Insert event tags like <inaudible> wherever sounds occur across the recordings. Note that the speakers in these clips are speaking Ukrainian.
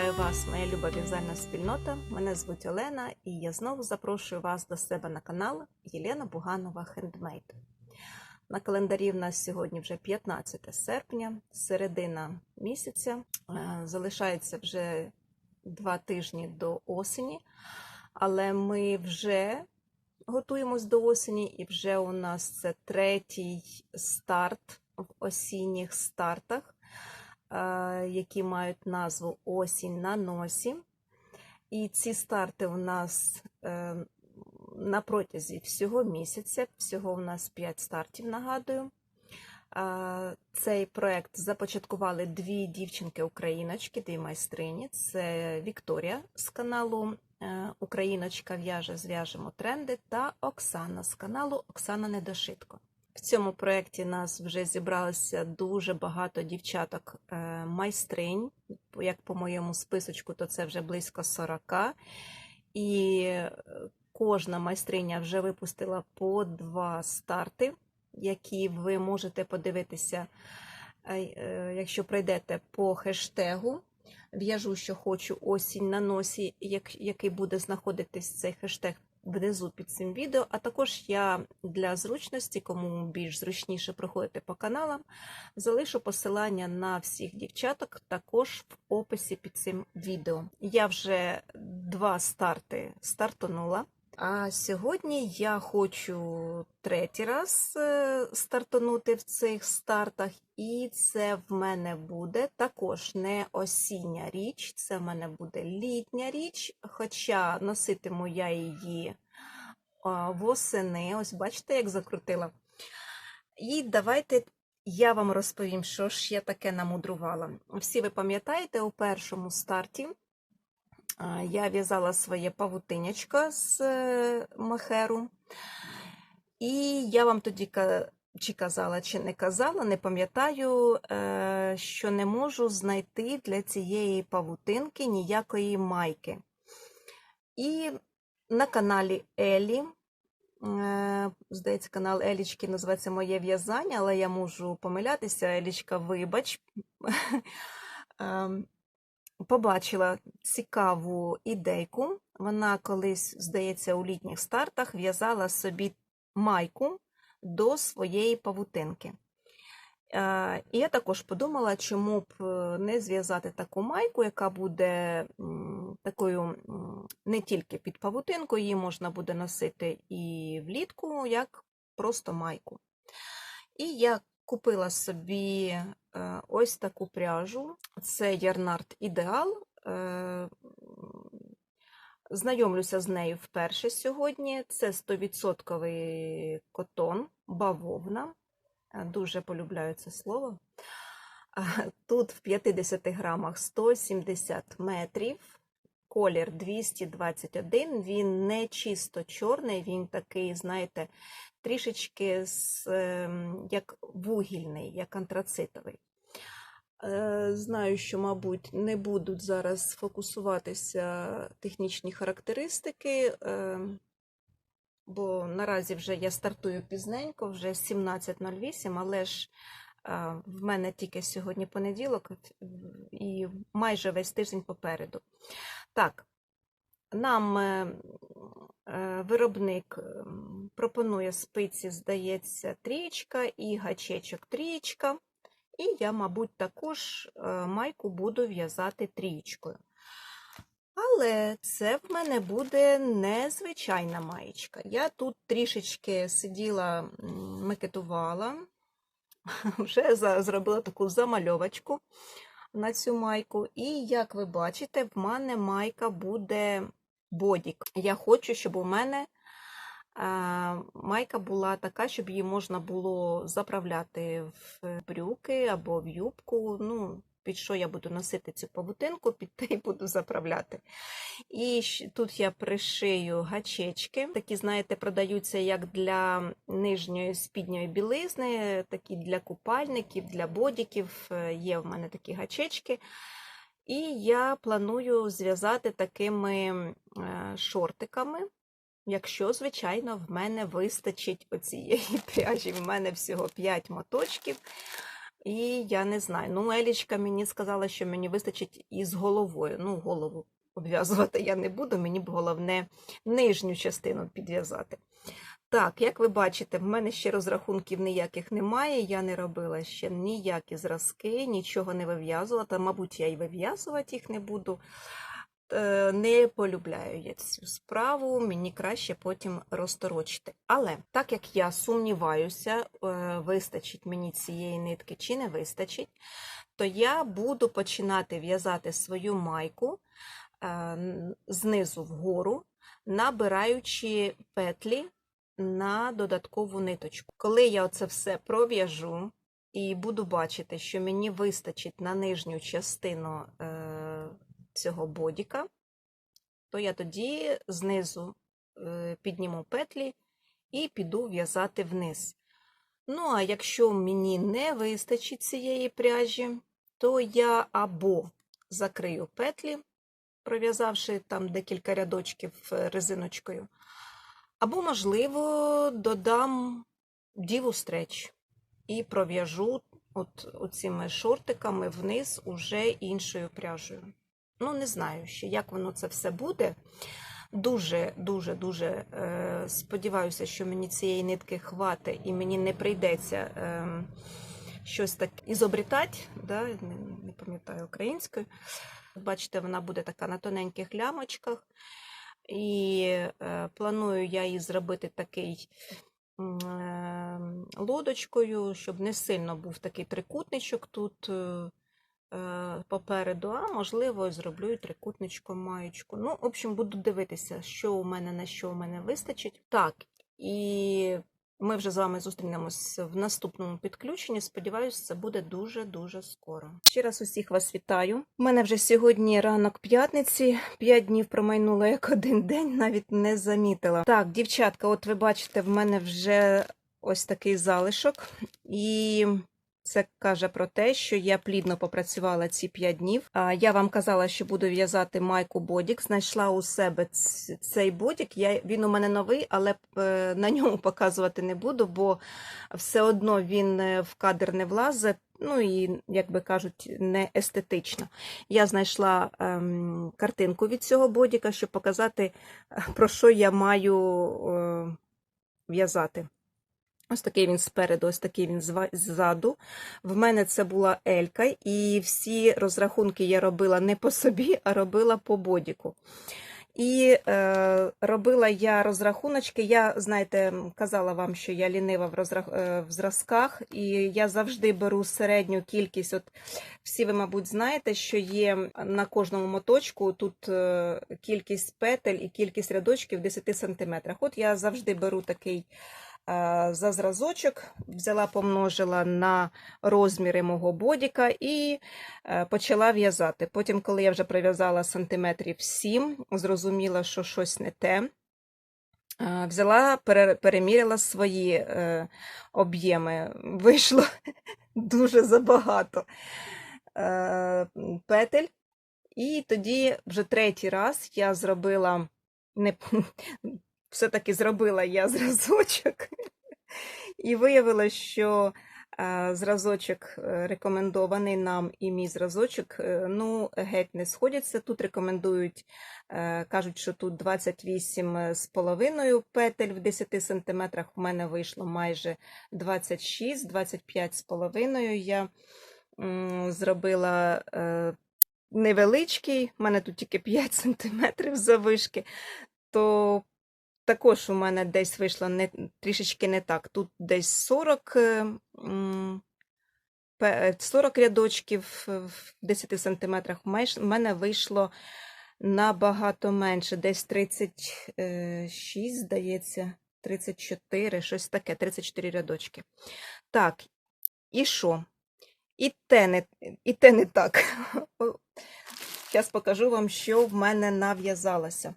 Вітаю вас, моя люба в'язальна спільнота. Мене звуть Олена, і я знову запрошую вас до себе на канал Єлена Буганова Хендмейд. На календарі в нас сьогодні вже 15 серпня, середина місяця. Е, Залишається вже два тижні до осені, але ми вже готуємось до осені, і вже у нас це третій старт в осінніх стартах які мають назву Осінь на носі. І ці старти у нас е, на протязі всього місяця. Всього у нас 5 стартів, нагадую. Е, Цей проект започаткували дві дівчинки-україночки, дві майстрині. Це Вікторія з каналу е, Україночка в'яже, зв'яжемо тренди та Оксана з каналу Оксана Недошитко. В цьому проєкті нас вже зібралося дуже багато дівчаток е. Як по моєму списочку, то це вже близько 40. І е, кожна майстриня вже випустила по два старти, які ви можете подивитися, е, якщо пройдете по хештегу. В'яжу, що хочу осінь на носі, який буде знаходитись цей хештег внизу під цим відео. А також я для зручності, кому більш зручніше проходити по каналам, залишу посилання на всіх дівчаток також в описі під цим відео. Я вже два старти стартанула. А сьогодні я хочу третій раз е, стартанути в цих стартах, і це в мене буде також не осіння річ, це в мене буде літня річ, хоча носитиму я її восени. Ось бачите, як закрутила. І давайте я вам розповім, що ж я таке намудрувала. Всі ви пам'ятаєте, у першому старті я в'язала своє павутинячко з е, махеру. І я вам тоді чи казала, чи не казала, не пам'ятаю, е, що не можу знайти для цієї павутинки ніякої майки. І на каналі Елі, е, здається, канал Елічки називається Моє в'язання, але я можу помилятися. Елічка, вибач. <laughs> Побачила цікаву ідейку. Вона колись, здається, у літніх стартах в'язала собі майку до своєї павутинки. Е, І я також подумала, чому б е, не зв'язати таку майку, яка буде такою не тільки під павутинку, її можна буде носити і влітку, як просто майку. І я купила собі е, ось таку пряжу. Це Ярнард Ідеал. Е, Знайомлюся з нею вперше сьогодні. Це 100% котон, бавовна. Е, Дуже полюбляю це слово. Тут в 50 грамах 170 метрів, колір 221. Він не чисто чорний, він такий, знаєте, трішечки з, ем, як вугільний, як антрацитовий. Е, Знаю, що, мабуть, не будуть зараз фокусуватися технічні характеристики, е, бо наразі вже я стартую пізненько, вже 17.08, але ж в мене тільки сьогодні понеділок і майже весь тиждень попереду. Так, нам е, е, виробник пропонує спиці, здається, трієчка і гачечок трієчка. І я, мабуть, також е, майку буду в'язати трієчкою. Але це в мене буде незвичайна маєчка. Я тут трішечки сиділа, макетувала, <laughs> вже зробила таку замальовочку на цю майку. І, як ви бачите, в мене майка буде бодік. Я хочу, щоб у мене майка була така, щоб її можна було заправляти в брюки або в юбку. Ну, під що я буду носити цю павутинку, <laughs> під те й буду заправляти. І тут я пришию гачечки. Такі, знаєте, продаються як для нижньої спідньої білизни, такі для купальників, для бодіків. Е, Є в мене такі гачечки. І я планую зв'язати такими е, шортиками. Якщо, звичайно, в мене вистачить оцієї <laughs> пряжі, в мене всього 5 моточків. І я не знаю. Ну, Елічка мені сказала, що мені вистачить із головою. Ну, голову обв'язувати я не буду, мені б головне нижню частину підв'язати. Так, як ви бачите, в мене ще розрахунків ніяких немає. Я не робила ще ніякі зразки, нічого не вив'язувала. Та, мабуть, я і вив'язувати їх не буду. Е, Не полюбляю я цю справу, мені краще потім розторочити. Але так як я сумніваюся, е, вистачить мені цієї нитки чи не вистачить, то я буду починати в'язати свою майку е, знизу вгору, набираючи петлі на додаткову ниточку. Коли я оце все пров'яжу і буду бачити, що мені вистачить на нижню частину цього бодіка, то я тоді знизу е, підніму петлі і піду в'язати вниз. Ну, а якщо мені не вистачить цієї пряжі, то я або закрию петлі, пров'язавши там декілька рядочків е, резиночкою, або, можливо, додам діву стреч і пров'яжу от оцими шортиками вниз уже іншою пряжею. Ну, не знаю ще, як воно це все буде. Дуже, дуже, е, сподіваюся, що мені цієї нитки хватить і мені не прийдеться е, щось так ізобрітати, да? не, не пам'ятаю українською. Бачите, вона буде така на тоненьких лямочках. І е, планую я її зробити такий е, лодочкою, щоб не сильно був такий трикутничок тут е, попереду, а можливо, зроблю і трикутничком маєчку. Ну, в общем, буду дивитися, що у мене на що у мене вистачить. Так, і ми вже з вами зустрінемось в наступному підключенні. Сподіваюся, це буде дуже-дуже скоро. Ще раз усіх вас вітаю. У мене вже сьогодні ранок п'ятниці. П'ять днів промайнуло як один день, навіть не замітила. Так, дівчатка, от ви бачите, в мене вже ось такий залишок. І це каже про те, що я плідно попрацювала ці 5 днів. Я вам казала, що буду в'язати майку бодік. Знайшла у себе цей бодік. Я, він у мене новий, але е, на ньому <laughs> показувати не буду, бо все одно він е, в кадр не влазить. Ну і, як би кажуть, не естетично. Я знайшла ем, картинку від цього бодіка, щоб показати, е, про що я маю е, в'язати. Ось такий він спереду, ось такий він ззаду. В мене це була Елька, і всі розрахунки я робила не по собі, <laughs> а робила по бодіку. І е, робила я розрахуночки. Я, знаєте, казала вам, що я лінива в, розрах... е, в зразках, і я завжди беру середню кількість. От всі ви, мабуть, знаєте, що є на кожному моточку тут е, кількість петель і кількість рядочків в 10 см. От я завжди беру такий за зразочок, взяла, помножила на розміри мого бодіка і е, почала в'язати. Потім, коли я вже прив'язала сантиметрів 7, зрозуміла, що щось не те. е, Взяла, пере- переміряла свої е, об'єми. Вийшло <laughs> дуже забагато е, петель. І тоді вже третій раз я зробила, не, все-таки зробила я <laughs> зразочок. І виявилось, що е, зразочок е, рекомендований нам і мій зразочок, е, ну, геть не сходяться. Тут рекомендують, кажуть, що тут 28 з половиною петель в 10 сантиметрах. У мене вийшло майже 26, 25 з половиною. Я зробила невеличкий, у мене тут тільки 5 сантиметрів завишки, то також у мене десь вийшло не, трішечки не так. Тут десь 40, е, м, пе- 40 рядочків в 10 сантиметрах. У мене вийшло набагато менше, десь 36, здається, 34, щось таке, 34 рядочки. Так, і що? І те не, і те не так. <laughs> Зараз покажу вам, що в мене нав'язалося.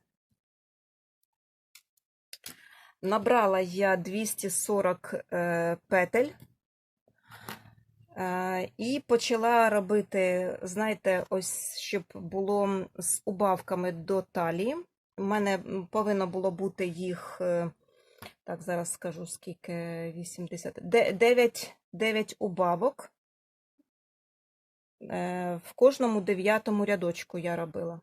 Набрала я 240 е, петель е, і почала робити, знаєте, ось щоб було з убавками до талії. У мене повинно було бути їх, е, так, зараз скажу скільки, 80, 9, 9 убавок. В кожному дев'ятому рядочку я робила.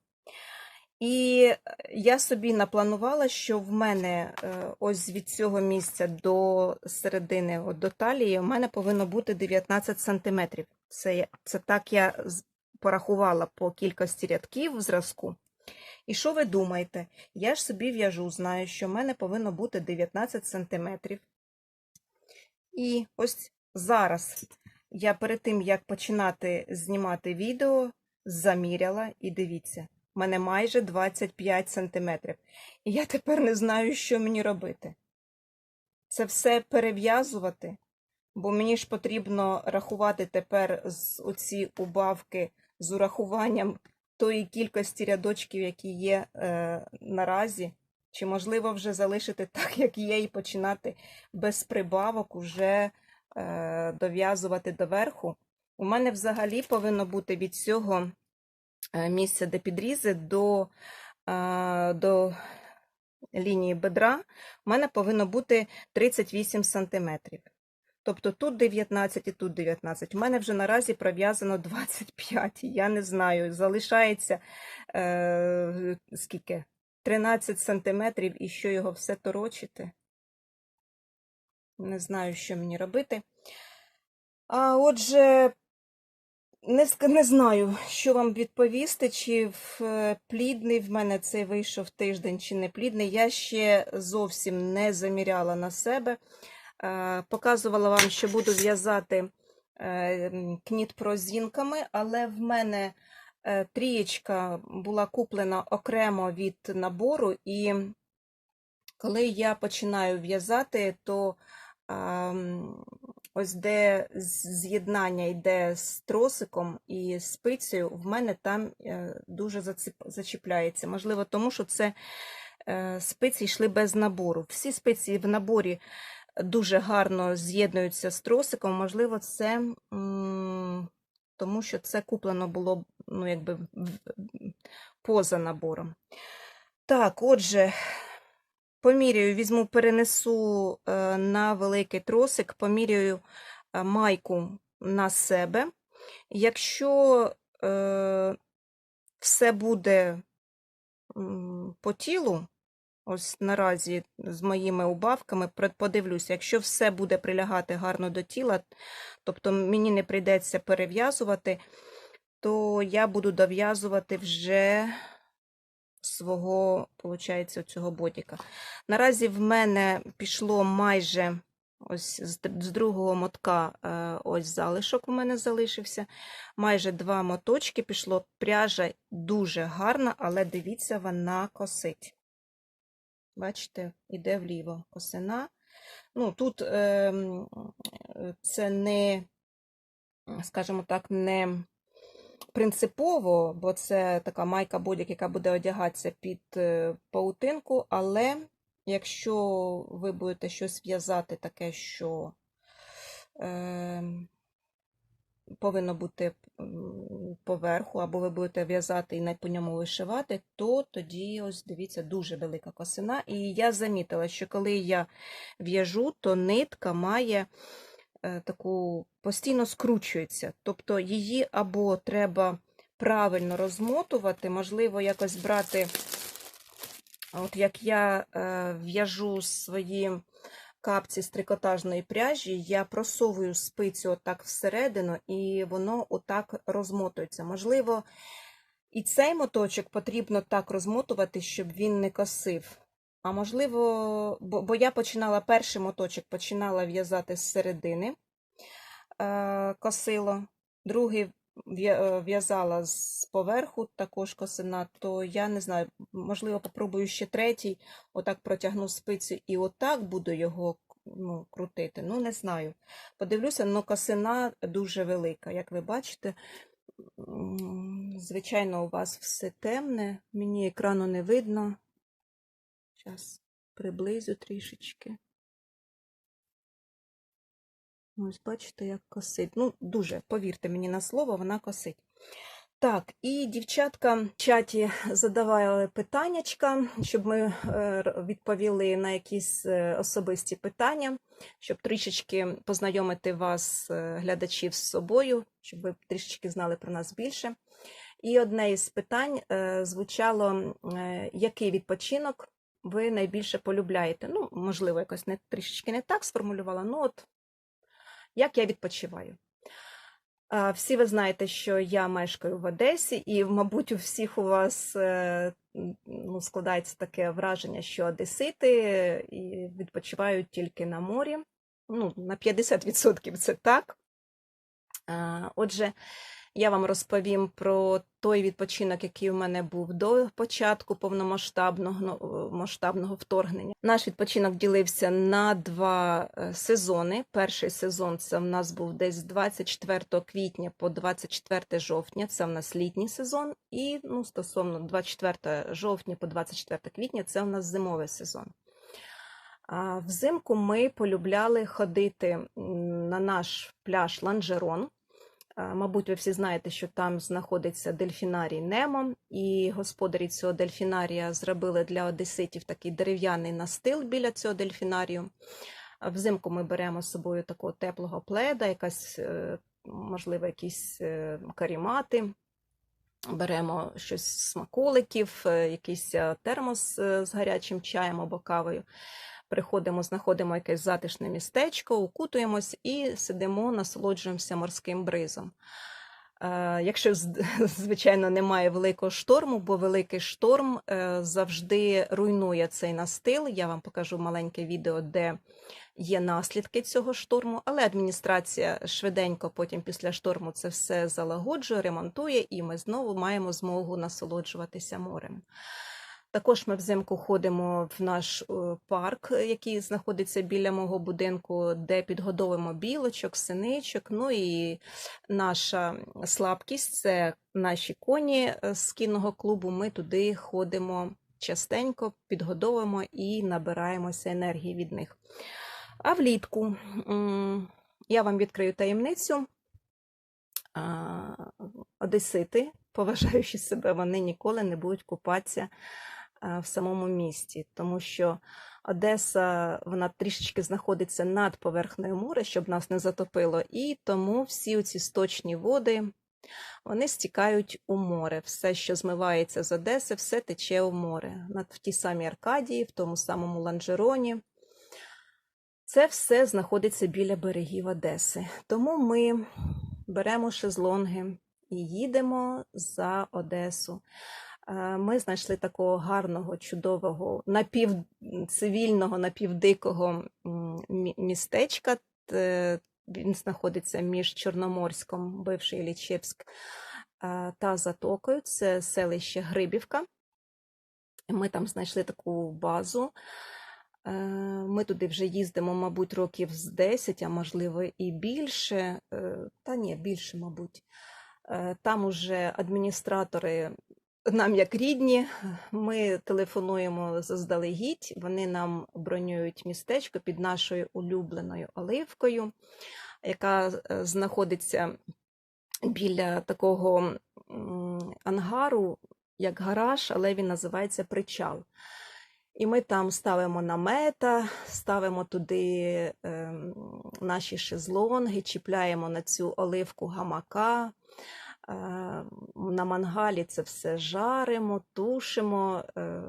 І е, я собі напланувала, що в мене е, ось від цього місця до середини, от до талії, в мене повинно бути 19 сантиметрів. Це, це так я порахувала по кількості рядків в зразку. І що ви думаєте? Я ж собі в'яжу, знаю, що в мене повинно бути 19 сантиметрів. І ось зараз я перед тим, як починати знімати відео, заміряла і дивіться, в мене майже 25 сантиметрів. І я тепер не знаю, що мені робити. Це все перев'язувати, бо мені ж потрібно рахувати тепер з оці убавки з урахуванням тої кількості рядочків, які є е, наразі. Чи можливо вже залишити <laughs> так, як є, і починати без прибавок уже е, дов'язувати доверху. У мене взагалі повинно бути від цього місця, де підрізи, до, до лінії бедра, у мене повинно бути 38 сантиметрів. Тобто тут 19 і тут 19. У мене вже наразі пров'язано 25. Я не знаю, залишається е, скільки? 13 сантиметрів і що його все торочити. Не знаю, що мені робити. А отже, не, не знаю, що вам відповісти, чи в, е, плідний в мене цей вийшов тиждень, чи не плідний. Я ще зовсім не заміряла на себе. Е, Показувала вам, що буду в'язати е, кніт прозінками, але в мене трієчка була куплена окремо від набору, і коли я починаю в'язати, то ось де з'єднання йде з тросиком і спицею, в мене там е, дуже зачіпляється. Можливо, тому що це е, спиці йшли без набору. Всі спиці в наборі дуже гарно з'єднуються з тросиком. Можливо, це тому, що це куплено було ну, якби поза набором. Так, отже, поміряю, візьму, перенесу е, на великий тросик, поміряю е, майку на себе. Якщо е, все буде по тілу, ось наразі з моїми убавками, подивлюся, якщо все буде прилягати гарно до тіла, тобто мені не прийдеться перев'язувати, то я буду дов'язувати вже свого, виходить, цього бодіка. Наразі в мене пішло майже ось з другого мотка е, ось залишок у мене залишився. Майже два моточки пішло. Пряжа дуже гарна, але дивіться, вона косить. Бачите, іде вліво косина. Ну, тут е, е, це не, скажімо так, не принципово, бо це така майка бодік, яка буде одягатися під е, паутинку, але якщо ви будете щось в'язати таке, що е, повинно бути поверху, або ви будете в'язати і на- по ньому вишивати, то тоді, ось дивіться, дуже велика косина. І я замітила, що коли я в'яжу, то нитка має таку постійно скручується. Тобто її або треба правильно розмотувати, можливо, якось брати, от як я е, в'яжу свої капці з трикотажної пряжі, я просовую спицю отак всередину, і воно отак розмотується. Можливо, і цей моточок потрібно так розмотувати, щоб він не косив. А можливо, бо, бо я починала перший моточок, починала в'язати з середини е, косило, другий е, в'язала з поверху, також косина, то я не знаю, можливо, попробую ще третій, отак протягну спицю і отак буду його ну, крутити. Ну, не знаю. Подивлюся, але косина дуже велика. Як ви бачите, звичайно, у вас все темне, мені екрану не видно. Зараз приблизю трішечки. Ось бачите, як косить. Ну, дуже, повірте мені на слово, вона косить. Так, і дівчатка в чаті задавали питаннячка, щоб ми е, відповіли на якісь е, особисті питання, щоб трішечки познайомити вас, е, глядачів, з собою, щоб ви трішечки знали про нас більше. І одне із питань звучало, який відпочинок ви найбільше полюбляєте? Ну, можливо, якось не трішечки не так сформулювала, ну от як я відпочиваю. Всі ви знаєте, що я мешкаю в Одесі, і, мабуть, у всіх у вас е, ну, складається таке враження, що одесити і відпочивають тільки на морі. Ну, на 50% це так. Отже, я вам розповім про той відпочинок, який у мене був до початку повномасштабного ну, масштабного вторгнення. Наш відпочинок ділився на два е, сезони. Перший сезон це в нас був десь з 24 квітня по 24 жовтня. Це в нас літній сезон. І ну, стосовно 24 жовтня по 24 квітня це в нас зимовий сезон. Взимку ми полюбляли ходити на наш пляж Ланжерон. Мабуть, ви всі знаєте, що там знаходиться дельфінарій Немо, і господарі цього дельфінарія зробили для одеситів такий дерев'яний настил біля цього дельфінарію. Взимку ми беремо з собою такого теплого пледа, якась, е, можливо, якісь е, карімати. Беремо щось смаколиків, е, якийсь термос з гарячим чаєм або кавою. Приходимо, знаходимо якесь затишне містечко, укутуємось і сидимо, насолоджуємося морським бризом. Е, Якщо, <laughs> звичайно, немає великого шторму, бо великий шторм е, завжди руйнує цей настил. Я вам покажу маленьке відео, де є наслідки цього шторму, але адміністрація швиденько потім після шторму це все залагоджує, ремонтує, і ми знову маємо змогу насолоджуватися морем. Також ми взимку ходимо в наш е, парк, е, який знаходиться біля мого будинку, де підгодовуємо білочок, синичок. Ну і наша слабкість це наші коні е, з кінного клубу. Ми туди ходимо частенько, підгодовуємо і набираємося енергії від них. А влітку я вам відкрию таємницю. Одесити, поважаючи себе, вони ніколи не будуть купатися в самому місті, тому що Одеса вона трішечки знаходиться над поверхнею моря, щоб нас не затопило, і тому всі ці сточні води вони стікають у море. Все, що змивається з Одеси, все тече у море. В тій самій Аркадії, в тому самому Ланжероні. Це все знаходиться біля берегів Одеси. Тому ми беремо шезлонги і їдемо за Одесу. Е, Ми знайшли такого гарного, чудового, напівцивільного, напівдикого містечка. Він знаходиться між Чорноморськом, бивший Іллічевськ, е, та Затокою. Це селище Грибівка. Ми там знайшли таку базу. Е, Ми туди вже їздимо, мабуть, років з 10, а можливо і більше. Та ні, більше, мабуть. Там уже адміністратори нам як рідні. Ми телефонуємо заздалегідь, вони нам бронюють містечко під нашою улюбленою оливкою, яка е, знаходиться біля такого ангару, як гараж, але він називається причал. І ми там ставимо намета, ставимо туди ем, наші шезлонги, чіпляємо на цю оливку гамака. Е, на мангалі це все жаримо, тушимо. Е,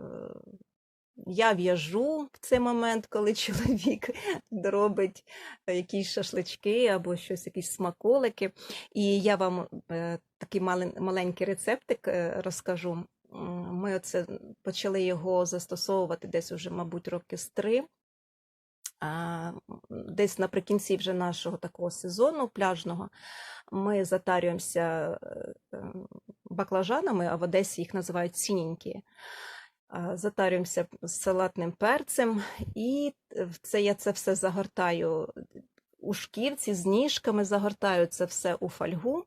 я в'яжу в цей момент, коли <laughs> чоловік робить якісь шашлички або щось, якісь смаколики. І я вам е, такий маленький рецептик розкажу. Ми оце почали його застосовувати десь уже, мабуть, роки з три. Десь наприкінці вже нашого такого сезону пляжного ми затарюємося е, е, баклажанами, а в Одесі їх називають сіненькі. Затарюємося салатним перцем, і це я це все загортаю у шкірці з ніжками, загортаю це все у фольгу,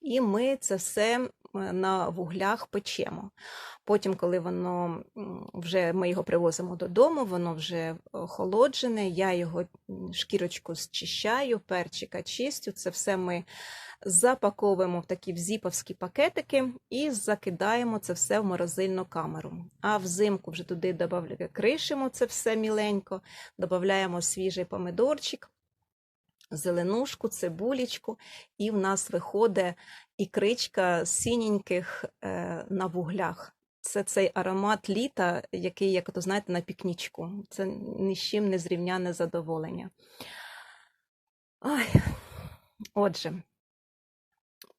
і ми це все е, на вуглях печемо. Потім, коли воно вже ми його привозимо додому, воно вже охолоджене, я його шкірочку зчищаю, перчика чистю. Це все ми запаковуємо в такі взіповські пакетики і закидаємо це все в морозильну камеру. А взимку вже туди кришимо це все міленько, додаємо свіжий помидорчик, зеленушку, цибулечку, і в нас виходить ікричка синеньких е, на вуглях. Це цей аромат літа, який, як то знаєте, на пікнічку. Це ні з чим не зрівняне задоволення. Ой. Отже,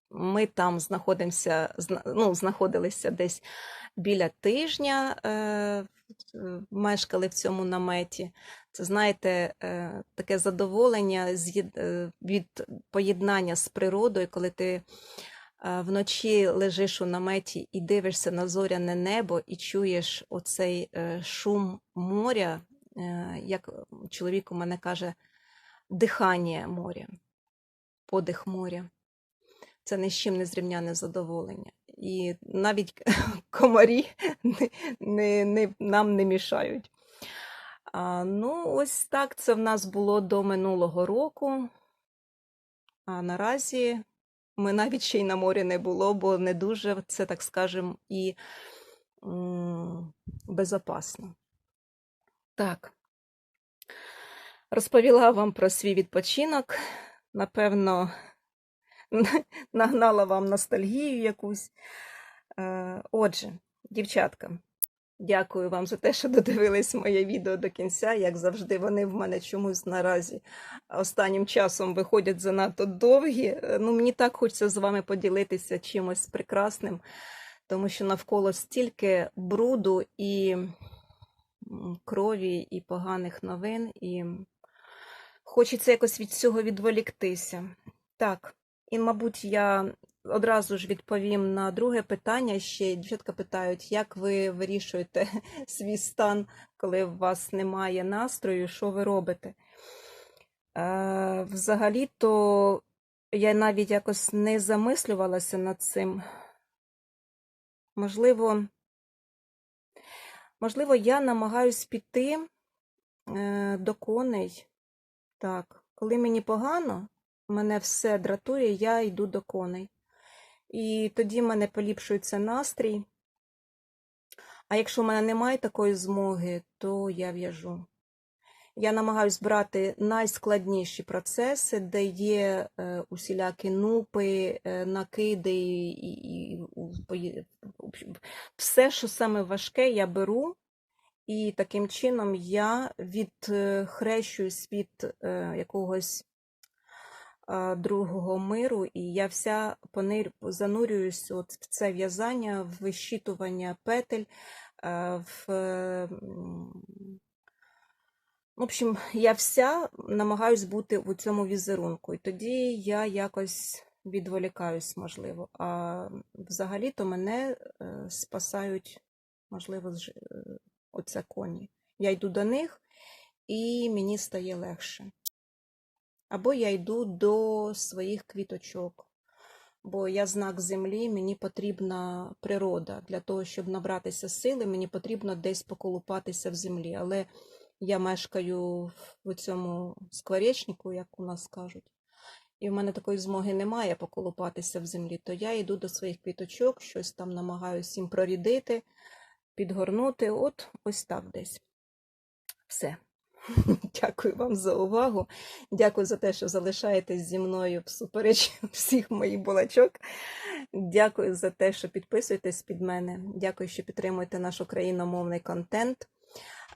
ми там знаходимося, ну, знаходилися десь біля тижня, е, мешкали в цьому наметі. Це, знаєте, е, таке задоволення е, від поєднання з природою, коли ти е, вночі лежиш у наметі і дивишся на зоряне небо і чуєш оцей е, шум моря, е, як чоловік у мене каже, дихання моря, подих моря. Це ні з чим не зрівняне задоволення. І навіть <laughs> комарі не, не, нам не мішають. А, ну, ось так це в нас було до минулого року. А наразі ми навіть ще й на морі не було, бо не дуже це, так скажемо, і м, безопасно. Так. Розповіла вам про свій відпочинок. Напевно, <laughs> нагнала вам ностальгію якусь. Е, Отже, дівчатка, дякую вам за те, що додивились моє відео до кінця. Як завжди, вони в мене чомусь наразі останнім часом виходять занадто довгі. Е, Ну, мені так хочеться з вами поділитися чимось прекрасним, тому що навколо стільки бруду і крові, і поганих новин, і хочеться якось від цього відволіктися. Так, і, мабуть, я одразу ж відповім на друге питання. Ще дівчатка питають, як ви вирішуєте <laughs> свій стан, коли у вас немає настрою, що ви робите? Е, взагалі-то я навіть якось не замислювалася над цим. Можливо, можливо, я намагаюсь піти е, до коней. Так, коли мені погано, мене все дратує, я йду до коней. І тоді в мене поліпшується настрій. А якщо в мене немає такої змоги, то я в'яжу. Я намагаюсь брати найскладніші процеси, де є е, усілякі нупи, е, накиди і, і, і общем, все, що саме важке, я беру. І таким чином я відхрещуюсь від е, якогось е, другого миру, і я вся понир, занурююсь от в це в'язання, в вищитування петель, в, в общем, я вся намагаюсь бути у цьому візерунку, і тоді я якось відволікаюсь, можливо. А взагалі-то мене е, спасають, можливо, е, оце коні. Я йду до них, і мені стає легше. Або я йду до своїх квіточок, бо я знак землі, мені потрібна природа. Для того, щоб набратися сили, мені потрібно десь поколупатися в землі. Але я мешкаю в цьому скворечнику, як у нас кажуть, і в мене такої змоги немає поколупатися в землі, то я йду до своїх квіточок, щось там намагаюся їм прорідити, підгорнути. От ось так десь. Все. <laughs> Дякую вам за увагу. Дякую за те, що залишаєтесь зі мною всупереч <laughs> всіх моїх булачок. Дякую за те, що підписуєтесь під мене. Дякую, що підтримуєте наш україномовний контент.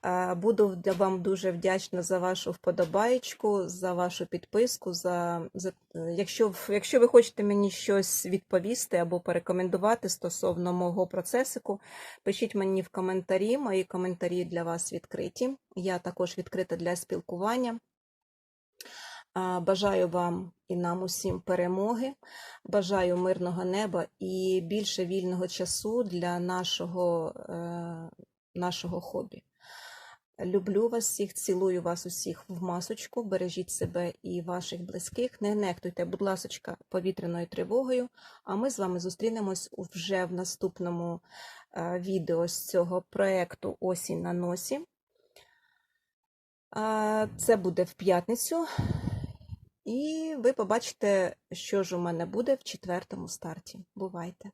Е, Буду вам дуже вдячна за вашу вподобаєчку, за вашу підписку. За, за е, якщо, якщо ви хочете мені щось відповісти або порекомендувати стосовно мого процесику, пишіть мені в коментарі. Мої коментарі для вас відкриті. Я також відкрита для спілкування. Бажаю вам і нам усім перемоги. Бажаю мирного неба і більше вільного часу для нашого, е, нашого хобі. Люблю вас всіх, цілую вас усіх в масочку. Бережіть себе і ваших близьких. Не нехтуйте, будь ласочка, повітряною тривогою. А ми з вами зустрінемось вже в наступному е, відео з цього проекту Осінь на носі. Це буде в п'ятницю. І ви побачите, що ж у мене буде в четвертому старті. Бувайте!